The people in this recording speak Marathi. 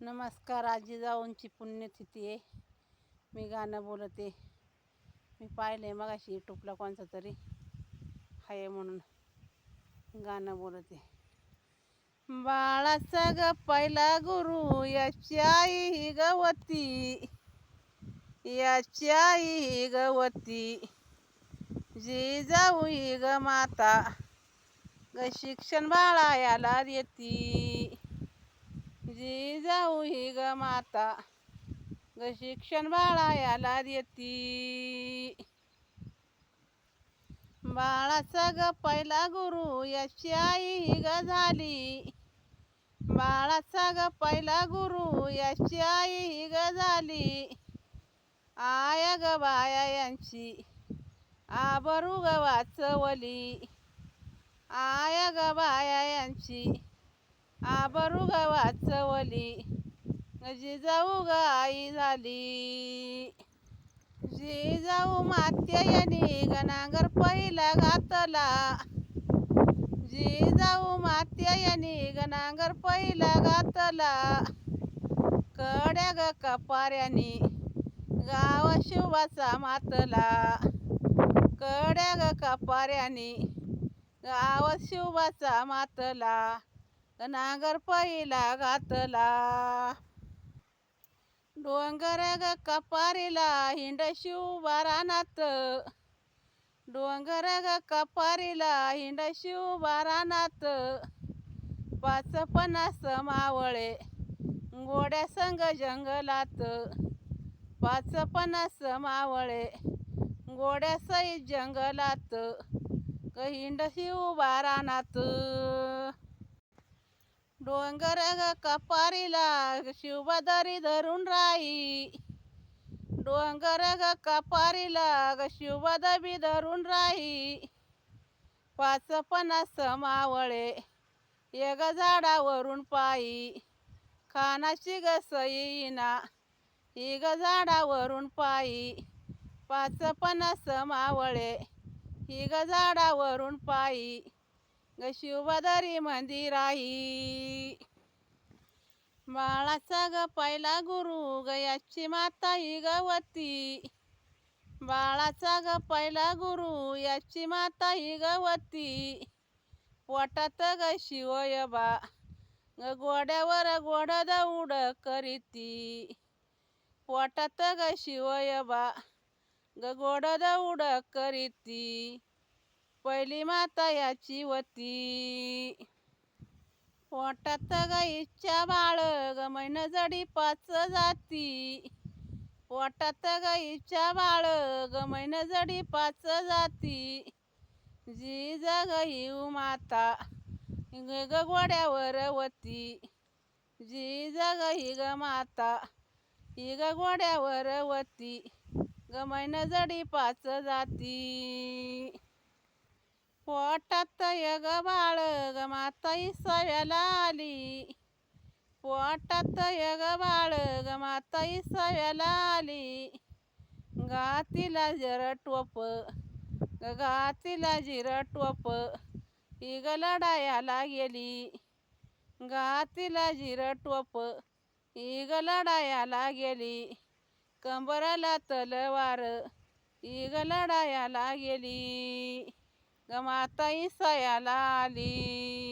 नमस्कार आजी जाऊनची पुण्यतिथी आहे. मी गाणं बोलते मी पाहिले मग अशी यूट्यूबला कोणतं तरी. आहे म्हणून गाणं बोलते बाळाचा ग पहिला गुरु याची आई ही गवती याची आई गवती जी जाऊ ही ग माता. ग शिक्षण बाळा याला देती. जी जाऊ ही ग माता. ग शिक्षण बाळा याला देती. बाळाचा ग पहिला गुरु याची आई ही ग झाली. बाळाचा ग पहिला गुरु याची आई ही ग झाली. आया ग बाया यांची आबरू ग वाचवली. आया ग बाया यांची आबरू ग वाचवली जिजाऊ ग आई झाली. जिजाऊ मात्यानी ग नांगर पहिला घातला. जिजाऊ मात्यायनी गणांगर नांगर पहिला घातला. कड्या ग कपाऱ्यानी गाव शिवाचा मातला. कड्या ग कपाऱ्यानी गाव शिवाचा मातला. नांगर पहिला घातला डोंगर ग कपारीला हिंड शिवबा रानात. डोंगर ग कपारीला हिंड शिवबा रानात. पाच पन्नास मावळे गोड्या संग जंगलात. पाच पन्नास मावळे गोड्या सई जंगलात. हिंड शिवबा डोंगर ग कपारीला शिवबदारी धरून राही. डोंगर ग कपारीला ग शिवबदाबी धरून राही. पाच पन्नास मावळे एक झाडावरून पायी. खानाची ग सईना ही झाडावरून पायी. पाच पन्नास मावळे ही झाडावरून पायी. ग शिवबदारी मंदिर आई बाळाचा ग पहिला गुरु गयाची माता ही गवती. बाळाचा ग पहिला गुरु याची माता ही गवती. पोटात ग शिवयबा ग गोड्यावर गोड दौड करीती. पोटात ग शिवयबा ग गोड दौड करीती. पहिली माता याची वती. पोटात ग इच्छा बाळ ग मैन जडी पाच जाती. पोटात ग इच्छा बाळ ग मैन जडी पाच जाती. जी जग माता ग ग गोड्यावर वती. जी जग ही ग माता ही ग गोड्यावर वती. ग मैन जडी पाच जाती. पोटात यग बाळ ग माता सव्याला आली. पोटात यग बाळ ग माता सव्याला आली. गातीला जर टोप गातीला जिर टोप ही ग लढायाला गेली. गातीला जिर टोप ही ग लढायाला गेली. कंबराला तलवार ही ग लढायाला गेली. ग माता सयाला आली.